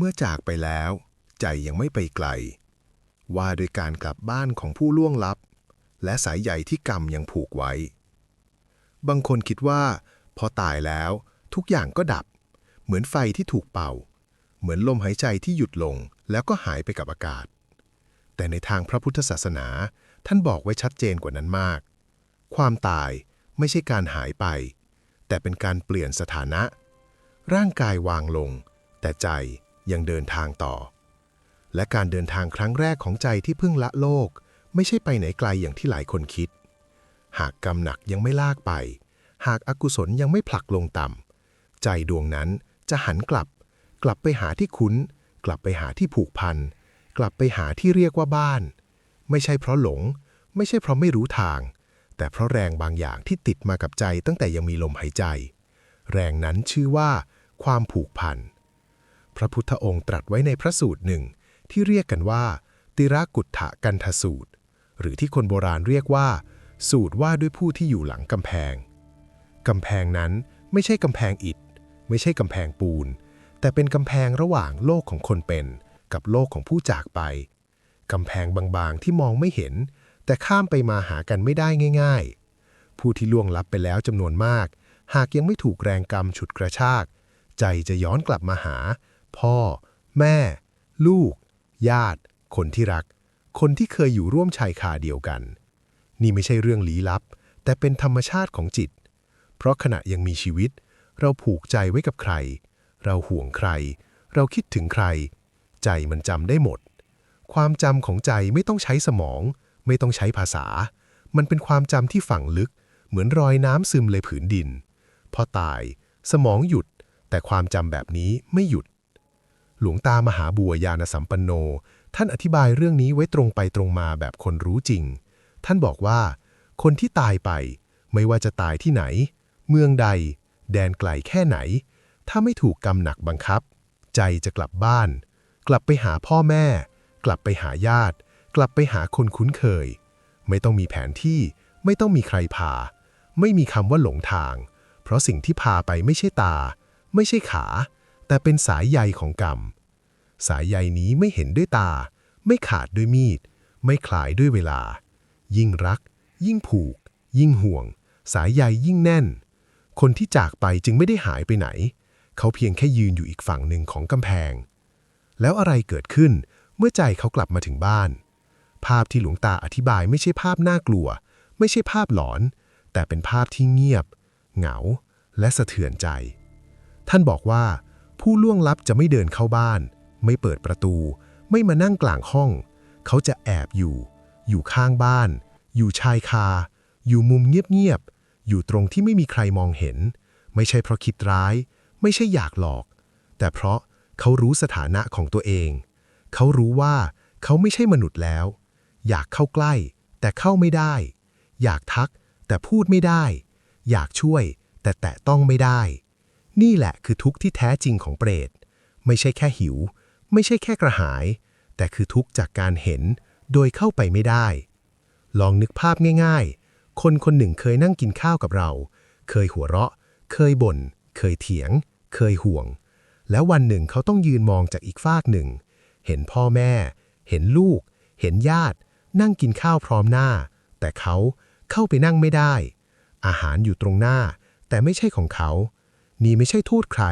เมื่อจากไปแล้ว ใจยังไม่ไปไกล ว่าโดยการกลับบ้านของผู้ล่วงลับ และสายใยที่กรรมยังผูกไว้ บางคนคิดว่า พอตายแล้วทุกอย่างก็ดับ เหมือนไฟที่ถูกเป่า เหมือนลมหายใจที่หยุดลงแล้วก็หายไปกับอากาศ แต่ในทางพระพุทธศาสนาท่านบอกไว้ชัดเจนกว่านั้นมาก ความตายไม่ใช่การหายไป แต่เป็นการเปลี่ยนสถานะ ร่างกายวางลง แต่ใจ ยังเดินทางต่อ และการเดินทางครั้งแรกของใจที่เพิ่งละโลก ไม่ใช่ไปไหนไกลอย่างที่หลายคนคิด หากกรรมหนักยังไม่ลากไป หากอากุศลยังไม่ผลักลงต่ำใจดวงนั้นจะหันกลับ กลับไปหาที่คุ้น กลับไปหาที่ผูกพัน กลับไปหาที่เรียกว่าบ้าน ไม่ใช่เพราะหลง ไม่ใช่เพราะไม่รู้ทาง แต่เพราะแรงบางอย่างที่ติดมากับใจตั้งแต่ยังมีลมหายใจ แรงนั้นชื่อว่า ความผูกพัน พระพุทธองค์ตรัสไว้ในพระสูตรหนึ่ง ที่เรียกกันว่า ติรากุฏฐกันทสูตร หรือที่คนโบราณเรียกว่า สูตรว่าด้วยผู้ที่อยู่หลังกำแพง กำแพงนั้นไม่ใช่กำแพงอิฐ ไม่ใช่กำแพงปูน แต่เป็นกำแพงระหว่างโลกของคนเป็น กับโลกของผู้จากไป กำแพงบางๆที่มองไม่เห็น แต่ข้ามไปมาหากันไม่ได้ง่าย ๆ ผู้ที่ล่วงลับไปแล้วจำนวนมาก หากยังไม่ถูกแรงกรรมฉุดกระชาก ใจจะย้อนกลับมาหา พ่อ แม่ ลูก ญาติ คนที่รัก คนที่เคยอยู่ร่วมชายคาเดียวกัน นี่ไม่ใช่เรื่องลี้ลับ แต่เป็นธรรมชาติของจิต เพราะขณะยังมีชีวิต เราผูกใจไว้กับใคร เราห่วงใคร เราคิดถึงใคร ใจมันจำได้หมด ความจำของใจไม่ต้องใช้สมอง ไม่ต้องใช้ภาษา มันเป็นความจำที่ฝังลึก เหมือนรอยน้ำซึมเลยผืนดิน พอตาย สมองหยุด แต่ความจำแบบนี้ไม่หยุด หลวงตามหาบัวยานสัมปันโน ท่านอธิบายเรื่องนี้ไว้ตรงไปตรงมาแบบคนรู้จริง ท่านบอกว่า คนที่ตายไป ไม่ว่าจะตายที่ไหน เมืองใด แดนไกลแค่ไหน ถ้าไม่ถูกกรรมหนักบังคับ ใจจะกลับบ้าน กลับไปหาพ่อแม่ กลับไปหาญาติ กลับไปหาคนคุ้นเคย ไม่ต้องมีแผนที่ ไม่ต้องมีใครพา ไม่มีคำว่าหลงทาง เพราะสิ่งที่พาไปไม่ใช่ตา ไม่ใช่ขาแต่เป็นสายใยของกรรม สายใยนี้ไม่เห็นด้วยตา ไม่ขาดด้วยมีด ไม่คลายด้วยเวลา ยิ่งรัก ยิ่งผูก ยิ่งห่วง สายใยยิ่งแน่น คนที่จากไปจึงไม่ได้หายไปไหน เขาเพียงแค่ยืนอยู่อีกฝั่งหนึ่งของกำแพง แล้วอะไรเกิดขึ้นเมื่อใจเขากลับมาถึงบ้าน ภาพที่หลวงตาอธิบายไม่ใช่ภาพน่ากลัว ไม่ใช่ภาพหลอน แต่เป็นภาพที่เงียบ เหงา และสะเทือนใจ ท่านบอกว่าผู้ล่วงลับจะไม่เดินเข้าบ้าน ไม่เปิดประตู ไม่มานั่งกลางห้อง เขาจะแอบอยู่ อยู่ข้างบ้าน อยู่ชายคา อยู่มุมเงียบๆ อยู่ตรงที่ไม่มีใครมองเห็น ไม่ใช่เพราะคิดร้าย ไม่ใช่อยากหลอก แต่เพราะเขารู้สถานะของตัวเอง เขารู้ว่าเขาไม่ใช่มนุษย์แล้ว อยากเข้าใกล้ แต่เข้าไม่ได้ อยากทัก แต่พูดไม่ได้ อยากช่วย แต่แตะต้องไม่ได้ นี่แหละคือทุกข์ที่แท้จริงของเปรต ไม่ใช่แค่หิว ไม่ใช่แค่กระหาย แต่คือทุกข์จากการเห็นโดยเข้าไปไม่ได้ ลองนึกภาพง่าย ๆ คนคนหนึ่งเคยนั่งกินข้าวกับเรา เคยหัวเราะ เคยบน่น เคยเถียง เคยห่วง แล้ววันหนึ่งเขาต้องยืนมองจากอีกฟากหนึ่ง เห็นพ่อแม่ เห็นลูก เห็นญาติ นั่งกินข้าวพร้อมหน้า แต่เขาเข้าไปนั่งไม่ได้ อาหารอยู่ตรงหน้า แต่ไม่ใช่ของเขา นี่ไม่ใช่โทษใคร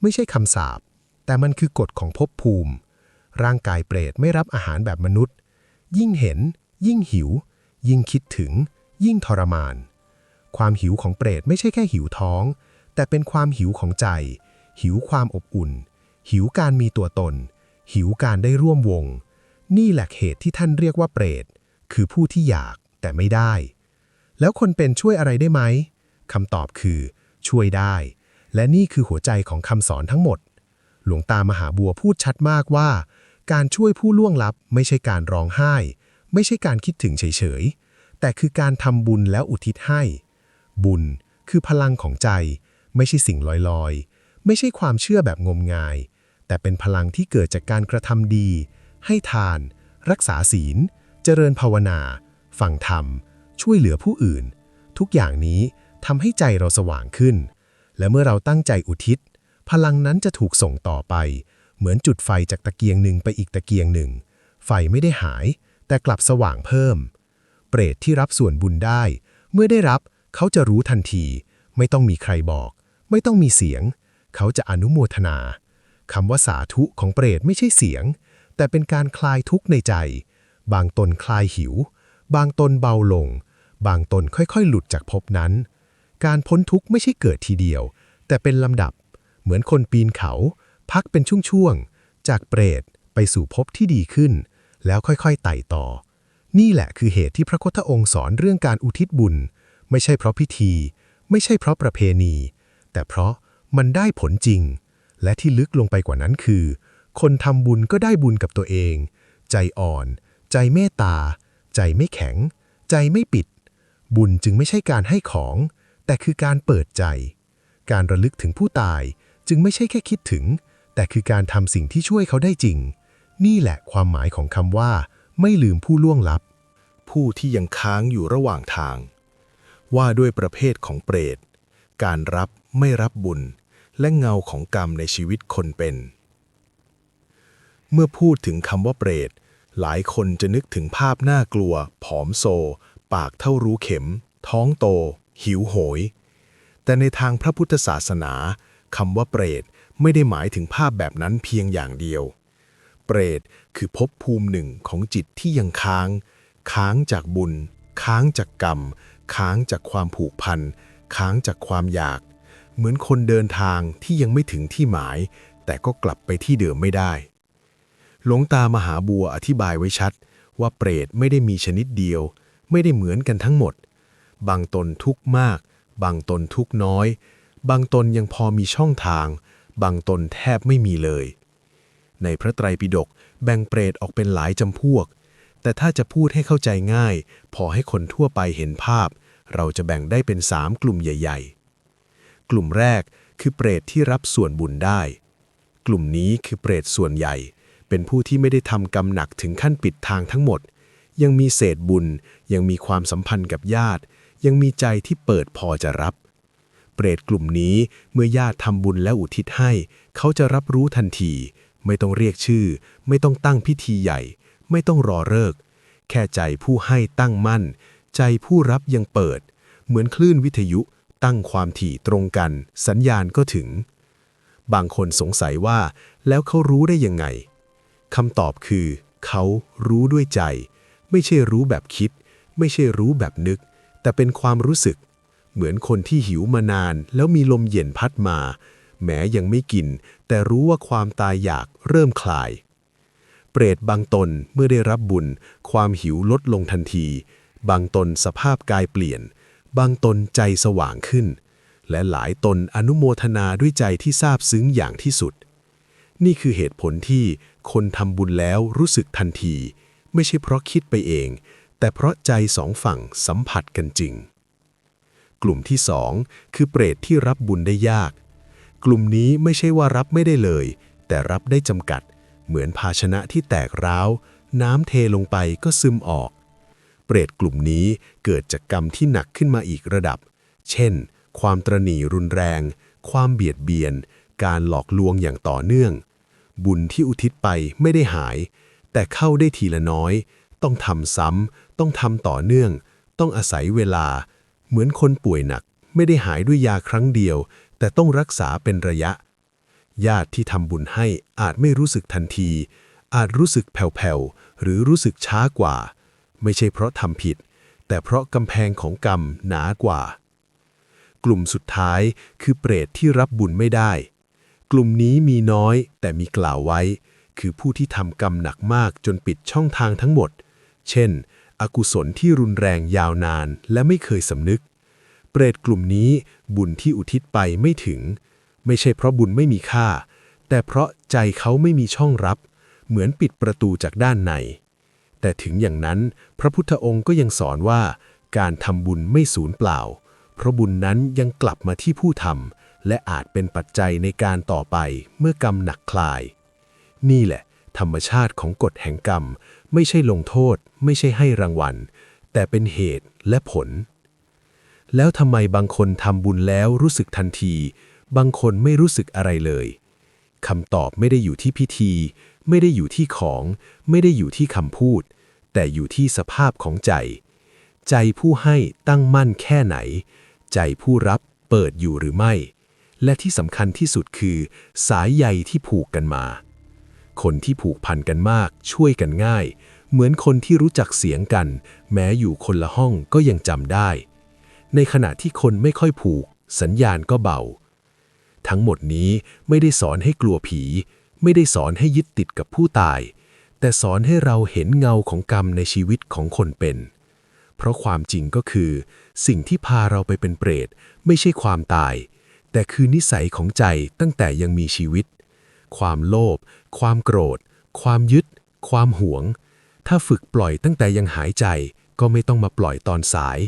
ไม่ใช่คำสาป แต่มันคือกฎของภพภูมิ ร่างกายเปรตไม่รับอาหารแบบมนุษย์ ยิ่งเห็น ยิ่งหิว ยิ่งคิดถึง ยิ่งทรมาน ความหิวของเปรตไม่ใช่แค่หิวท้อง แต่เป็นความหิวของใจ หิวความอบอุ่น หิวการมีตัวตน หิวการได้ร่วมวง นี่แหละเหตุที่ท่านเรียกว่าเปรต คือผู้ที่อยากแต่ไม่ได้ แล้วคนเป็นช่วยอะไรได้ไหมคำตอบคือ ช่วยได้ และนี่คือหัวใจของคำสอนทั้งหมด หลวงตามหาบัวพูดชัดมากว่า การช่วยผู้ล่วงลับไม่ใช่การร้องไห้ ไม่ใช่การคิดถึงเฉยๆ แต่คือการทำบุญแล้วอุทิศให้ บุญคือพลังของใจ ไม่ใช่สิ่งลอยๆ ไม่ใช่ความเชื่อแบบงมงาย แต่เป็นพลังที่เกิดจากการกระทำดี ให้ทาน รักษาศีล เจริญภาวนา ฟังธรรม ช่วยเหลือผู้อื่น ทุกอย่างนี้ทำให้ใจเราสว่างขึ้น และเมื่อเราตั้งใจอุทิศ พลังนั้นจะถูกส่งต่อไป เหมือนจุดไฟจากตะเกียงหนึ่งไปอีกตะเกียงหนึ่ง ไฟไม่ได้หาย แต่กลับสว่างเพิ่ม เปรตที่รับส่วนบุญได้ เมื่อได้รับเขาจะรู้ทันที ไม่ต้องมีใครบอก ไม่ต้องมีเสียง เขาจะอนุโมทนาคำว่าสาธุของเปรตไม่ใช่เสียง แต่เป็นการคลายทุกข์ในใจ บางตนคลายหิว บางตนเบาลง บางตนค่อยๆ หลุดจากภพนั้น การพ้นทุกข์ไม่ใช่เกิดทีเดียว แต่เป็นลำดับ เหมือนคนปีนเขา พักเป็นช่วงๆ จากเปรตไปสู่ภพที่ดีขึ้น แล้วค่อยๆไต่ต่อ นี่แหละคือเหตุที่พระโคตองค์สอนเรื่องการอุทิศบุญ ไม่ใช่เพราะพิธี ไม่ใช่เพราะประเพณี แต่เพราะมันได้ผลจริง และที่ลึกลงไปกว่านั้นคือ คนทำบุญก็ได้บุญกับตัวเอง ใจอ่อน ใจเมตตา ใจไม่แข็ง ใจไม่ปิด บุญจึงไม่ใช่การให้ของ แต่คือการเปิดใจ การระลึกถึงผู้ตาย จึงไม่ใช่แค่คิดถึง แต่คือการทำสิ่งที่ช่วยเขาได้จริง นี่แหละความหมายของคำว่า ไม่ลืมผู้ล่วงลับ ผู้ที่ยังค้างอยู่ระหว่างทาง ว่าด้วยประเภทของเปรต การรับไม่รับบุญ และเงาของกรรมในชีวิตคนเป็น เมื่อพูดถึงคำว่าเปรต หลายคนจะนึกถึงภาพน่ากลัว ผอมโซ ปากเท่ารูเข็ม ท้องโต หิวโหย แต่ในทางพระพุทธศาสนา คำว่าเปรตไม่ได้หมายถึงภาพแบบนั้นเพียงอย่างเดียว เปรตคือภพภูมิหนึ่งของจิตที่ยังค้าง ค้างจากบุญ ค้างจากกรรม ค้างจากความผูกพัน ค้างจากความอยาก เหมือนคนเดินทางที่ยังไม่ถึงที่หมาย แต่ก็กลับไปที่เดิมไม่ได้ หลวงตามหาบัวอธิบายไว้ชัด ว่าเปรตไม่ได้มีชนิดเดียว ไม่ได้เหมือนกันทั้งหมด บางตนทุกข์มาก บางตนทุกข์น้อย บางตนยังพอมีช่องทาง บางตนแทบไม่มีเลย ในพระไตรปิฎกแบ่งเปรตออกเป็นหลายจำพวก แต่ถ้าจะพูดให้เข้าใจง่าย พอให้คนทั่วไปเห็นภาพ เราจะแบ่งได้เป็นสามกลุ่มใหญ่ ๆ กลุ่มแรกคือเปรตที่รับส่วนบุญได้ กลุ่มนี้คือเปรตส่วนใหญ่ เป็นผู้ที่ไม่ได้ทำกรรมหนักถึงขั้นปิดทางทั้งหมด ยังมีเศษบุญ ยังมีความสัมพันธ์กับญาติ ยังมีใจที่เปิดพอจะรับ เปรตกลุ่มนี้เมื่อญาติทำบุญและอุทิศให้ เขาจะรับรู้ทันที ไม่ต้องเรียกชื่อ ไม่ต้องตั้งพิธีใหญ่ ไม่ต้องรอเลิก แค่ใจผู้ให้ตั้งมั่น ใจผู้รับยังเปิด เหมือนคลื่นวิทยุตั้งความถี่ตรงกัน สัญญาณก็ถึง บางคนสงสัยว่า แล้วเขารู้ได้ยังไงคำตอบคือ เขารู้ด้วยใจ ไม่ใช่รู้แบบคิด ไม่ใช่รู้แบบนึก แต่เป็นความรู้สึก เหมือนคนที่หิวมานาน แล้วมีลมเย็นพัดมา แม้ยังไม่กิน แต่รู้ว่าความตายอยากเริ่มคลาย เปรตบางตนเมื่อได้รับบุญ ความหิวลดลงทันที บางตนสภาพกายเปลี่ยน บางตนใจสว่างขึ้น และหลายตนอนุโมทนาด้วยใจที่ซาบซึ้งอย่างที่สุด นี่คือเหตุผลที่คนทำบุญแล้วรู้สึกทันที ไม่ใช่เพราะคิดไปเอง แต่เพราะใจสองฝั่งสัมผัสกันจริง กลุ่มที่สองคือเปรตที่รับบุญได้ยาก กลุ่มนี้ไม่ใช่ว่ารับไม่ได้เลย แต่รับได้จำกัด เหมือนภาชนะที่แตกร้าว น้ำเทลงไปก็ซึมออก เปรตกลุ่มนี้เกิดจากกรรมที่หนักขึ้นมาอีกระดับ เช่น ความตรณีรุนแรง ความเบียดเบียน การหลอกลวงอย่างต่อเนื่อง บุญที่อุทิศไปไม่ได้หาย แต่เข้าได้ทีละน้อย ต้องทำซ้ำต้องทำต่อเนื่อง ต้องอาศัยเวลา เหมือนคนป่วยหนักไม่ได้หายด้วยยาครั้งเดียว แต่ต้องรักษาเป็นระยะ ญาติที่ทำบุญให้อาจไม่รู้สึกทันที อาจรู้สึกแผ่วๆ หรือรู้สึกช้ากว่า ไม่ใช่เพราะทำผิด แต่เพราะกำแพงของกรรมหนากว่า กลุ่มสุดท้ายคือเปรตที่รับบุญไม่ได้ กลุ่มนี้มีน้อยแต่มีกล่าวไว้ คือผู้ที่ทำกรรมหนักมากจนปิดช่องทางทั้งหมด เช่น อกุศลที่รุนแรงยาวนานและไม่เคยสำนึก เปรตกลุ่มนี้บุญที่อุทิศไปไม่ถึง ไม่ใช่เพราะบุญไม่มีค่า แต่เพราะใจเขาไม่มีช่องรับ เหมือนปิดประตูจากด้านใน แต่ถึงอย่างนั้น พระพุทธองค์ก็ยังสอนว่า การทำบุญไม่สูญเปล่า เพราะบุญนั้นยังกลับมาที่ผู้ทำและอาจเป็นปัจจัยในการต่อไปเมื่อกรรมหนักคลาย นี่แหละ ธรรมชาติของกฎแห่งกรรม ไม่ใช่ลงโทษ ไม่ใช่ให้รางวัล แต่เป็นเหตุและผล แล้วทำไมบางคนทำบุญแล้วรู้สึกทันที บางคนไม่รู้สึกอะไรเลยคำตอบไม่ได้อยู่ที่พิธี ไม่ได้อยู่ที่ของ ไม่ได้อยู่ที่คำพูด แต่อยู่ที่สภาพของใจ ใจผู้ให้ตั้งมั่นแค่ไหน ใจผู้รับเปิดอยู่หรือไม่ และที่สำคัญที่สุดคือ สายใยที่ผูกกันมา คนที่ผูกพันกันมาก ช่วยกันง่าย เหมือนคนที่รู้จักเสียงกัน แม้อยู่คนละห้องก็ยังจำได้ ในขณะที่คนไม่ค่อยผูก สัญญาณก็เบา ทั้งหมดนี้ไม่ได้สอนให้กลัวผี ไม่ได้สอนให้ยึดติดกับผู้ตาย แต่สอนให้เราเห็นเงาของกรรมในชีวิตของคนเป็น เพราะความจริงก็คือ สิ่งที่พาเราไปเป็นเปรต ไม่ใช่ความตาย แต่คือนิสัยของใจตั้งแต่ยังมีชีวิต ความโลภความโกรธ ความยึด ความหวง ถ้าฝึกปล่อยตั้งแต่ยังหายใจ ก็ไม่ต้องมาปล่อยตอนสาย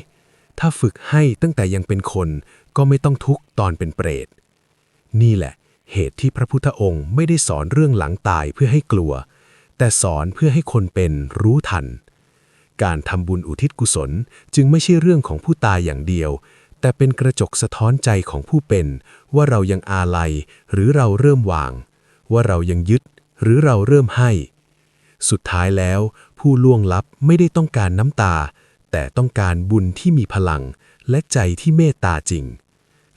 ถ้าฝึกให้ตั้งแต่ยังเป็นคน ก็ไม่ต้องทุกข์ตอนเป็นเปรต นี่แหละ เหตุที่พระพุทธองค์ไม่ได้สอนเรื่องหลังตายเพื่อให้กลัว แต่สอนเพื่อให้คนเป็นรู้ทัน การทำบุญอุทิศกุศลจึงไม่ใช่เรื่องของผู้ตายอย่างเดียวแต่เป็นกระจกสะท้อนใจของผู้เป็น ว่าเรายังอาลัยหรือเราเริ่มวาง ว่าเรายังยึดหรือเราเริ่มให้ สุดท้ายแล้ว ผู้ล่วงลับไม่ได้ต้องการน้ำตา แต่ต้องการบุญที่มีพลัง และใจที่เมตตาจริง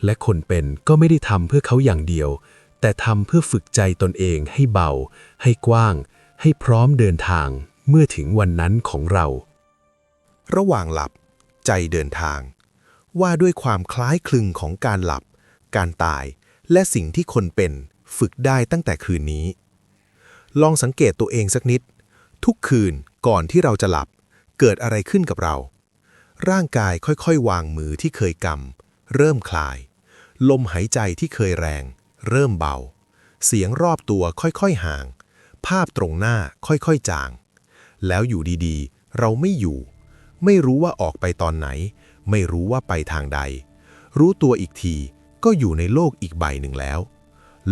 และคนเป็นก็ไม่ได้ทำเพื่อเขาอย่างเดียว แต่ทำเพื่อฝึกใจตนเองให้เบา ให้กว้าง ให้พร้อมเดินทางเมื่อถึงวันนั้นของเรา ระหว่างหลับ ใจเดินทาง ว่าด้วยความคล้ายคลึงของการหลับ การตาย และสิ่งที่คนเป็น ฝึกได้ตั้งแต่คืนนี้ ลองสังเกตตัวเองสักนิด ทุกคืนก่อนที่เราจะหลับ เกิดอะไรขึ้นกับเรา ร่างกายค่อยๆ วางมือที่เคยกำ เริ่มคลาย ลมหายใจที่เคยแรง เริ่มเบา เสียงรอบตัวค่อยๆห่าง ภาพตรงหน้าค่อยๆจาง แล้วอยู่ดีๆ เราไม่อยู่ ไม่รู้ว่าออกไปตอนไหน ไม่รู้ว่าไปทางใด รู้ตัวอีกทีก็อยู่ในโลกอีกใบหนึ่งแล้ว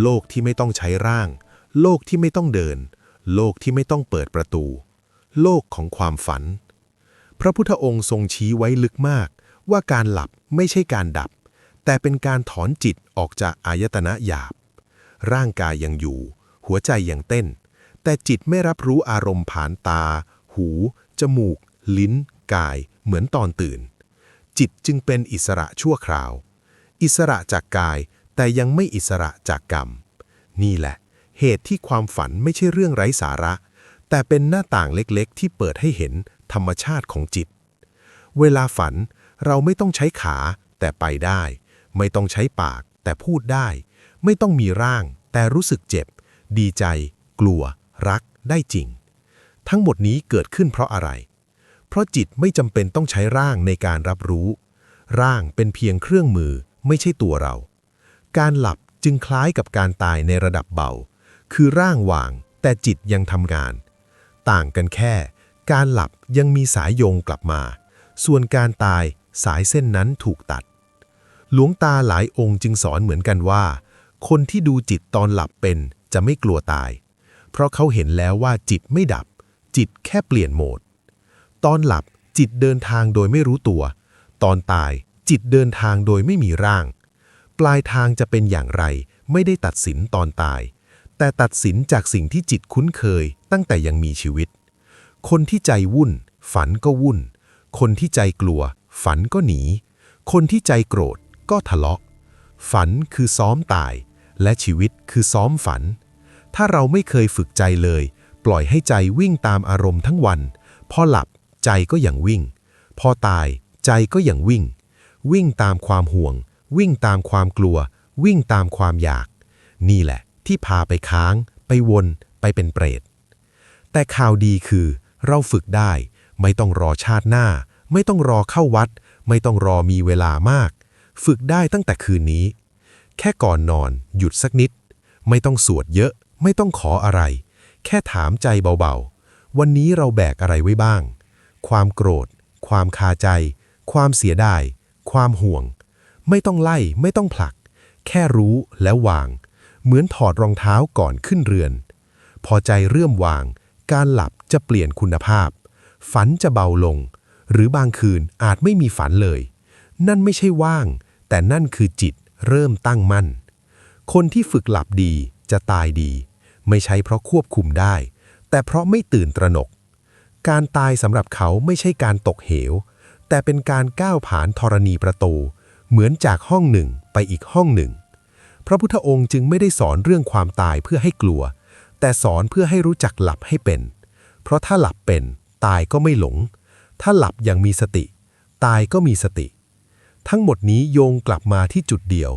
โลกที่ไม่ต้องใช้ร่าง โลกที่ไม่ต้องเดิน โลกที่ไม่ต้องเปิดประตู โลกของความฝัน พระพุทธองค์ทรงชี้ไว้ลึกมาก ว่าการหลับไม่ใช่การดับ แต่เป็นการถอนจิตออกจากอายตนะหยาบ ร่างกายยังอยู่ หัวใจยังเต้น แต่จิตไม่รับรู้อารมณ์ผ่านตา หู จมูก ลิ้น กาย เหมือนตอนตื่น จิตจึงเป็นอิสระชั่วคราว อิสระจากกาย แต่ยังไม่อิสระจากกรรม นี่แหละ เหตุที่ความฝันไม่ใช่เรื่องไร้สาระ แต่เป็นหน้าต่างเล็กๆ ที่เปิดให้เห็นธรรมชาติของจิต เวลาฝันเราไม่ต้องใช้ขาแต่ไปได้ ไม่ต้องใช้ปากแต่พูดได้ ไม่ต้องมีร่าง แต่รู้สึกเจ็บ ดีใจ กลัว รักได้จริง ทั้งหมดนี้เกิดขึ้นเพราะอะไร เพราะจิตไม่จำเป็นต้องใช้ร่างในการรับรู้ ร่างเป็นเพียงเครื่องมือไม่ใช่ตัวเรา การหลับจึงคล้ายกับการตายในระดับเบา คือร่างว่างแต่จิตยังทำงาน ต่างกันแค่ การหลับยังมีสายโยงกลับมา ส่วนการตายสายเส้นนั้นถูกตัด หลวงตาหลายองค์จึงสอนเหมือนกันว่า คนที่ดูจิตตอนหลับเป็นจะไม่กลัวตาย เพราะเขาเห็นแล้วว่าจิตไม่ดับ จิตแค่เปลี่ยนโหมด ตอนหลับจิตเดินทางโดยไม่รู้ตัว ตอนตายจิตเดินทางโดยไม่มีร่าง ปลายทางจะเป็นอย่างไร ไม่ได้ตัดสินตอนตาย แต่ตัดสินจากสิ่งที่จิตคุ้นเคยตั้งแต่ยังมีชีวิต คนที่ใจวุ่น ฝันก็วุ่น คนที่ใจกลัว ฝันก็หนี คนที่ใจโกรธก็ทะเลาะ ฝันคือซ้อมตาย และชีวิตคือซ้อมฝัน ถ้าเราไม่เคยฝึกใจเลย ปล่อยให้ใจวิ่งตามอารมณ์ทั้งวัน พอหลับใจก็ยังวิ่ง พอตายใจก็ยังวิ่ง วิ่งตามความห่วง วิ่งตามความกลัว วิ่งตามความอยาก นี่แหละ ที่พาไปค้าง ไปวนไปเป็นเปรต แต่ข่าวดีคือ เราฝึกได้ ไม่ต้องรอชาติหน้า ไม่ต้องรอเข้าวัด ไม่ต้องรอมีเวลามาก ฝึกได้ตั้งแต่คืนนี้ แค่ก่อนนอน หยุดสักนิด ไม่ต้องสวดเยอะ ไม่ต้องขออะไร แค่ถามใจเบาๆ วันนี้เราแบกอะไรไว้บ้าง ความโกรธ ความคาใจ ความเสียดาย ความห่วง ไม่ต้องไล่ไม่ต้องผลัก แค่รู้แล้ววาง เหมือนถอดรองเท้าก่อนขึ้นเรือน พอใจเริ่มวาง การหลับจะเปลี่ยนคุณภาพ ฝันจะเบาลง หรือบางคืนอาจไม่มีฝันเลย นั่นไม่ใช่ว่าง แต่นั่นคือจิตเริ่มตั้งมั่น คนที่ฝึกหลับดีจะตายดี ไม่ใช่เพราะควบคุมได้ แต่เพราะไม่ตื่นตระหนก การตายสำหรับเขาไม่ใช่การตกเหว แต่เป็นการก้าวผ่านธรณีประตู เหมือนจากห้องหนึ่งไปอีกห้องหนึ่ง พระพุทธองค์จึงไม่ได้สอนเรื่องความตายเพื่อให้กลัว แต่สอนเพื่อให้รู้จักหลับให้เป็น เพราะถ้าหลับเป็น ตายก็ไม่หลง ถ้าหลับอย่างมีสติ ตายก็มีสติ ทั้งหมดนี้โยงกลับมาที่จุดเดียว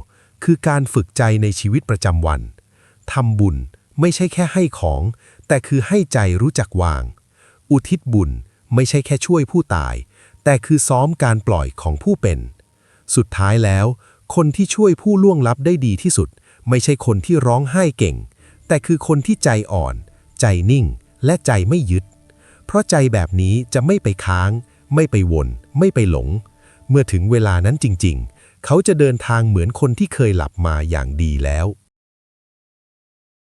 คือการฝึกใจในชีวิตประจำวันทำบุญไม่ใช่แค่ให้ของ แต่คือให้ใจรู้จักวาง อุทิศบุญไม่ใช่แค่ช่วยผู้ตาย แต่คือซ้อมการปล่อยของผู้เป็น สุดท้ายแล้ว คนที่ช่วยผู้ล่วงลับได้ดีที่สุด ไม่ใช่คนที่ร้องไห้เก่ง แต่คือคนที่ใจอ่อน ใจนิ่ง และใจไม่ยึด เพราะใจแบบนี้จะไม่ไปค้าง ไม่ไปวน ไม่ไปหลง เมื่อถึงเวลานั้นจริง ๆ เขาจะเดินทางเหมือนคนที่เคยหลับมาอย่างดีแล้ว